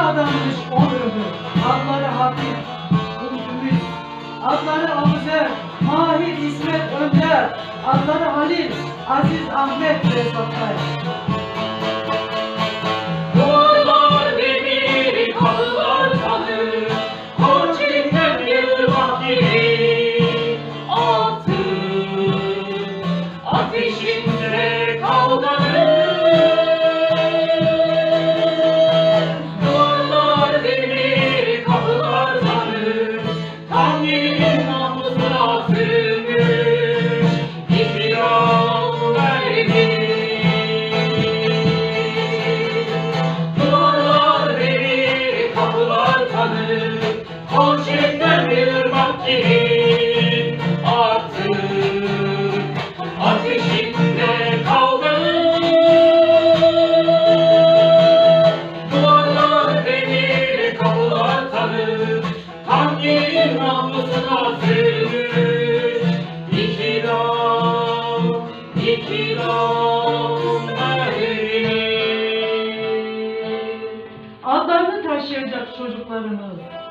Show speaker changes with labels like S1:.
S1: adanmış on öbür. Adları Habib, Kulkümüz. Adları Abuzer, Mahir İsmet Önder. Adları Halil, Aziz Ahmet ve Satay. yaşayacak çocuklarınız.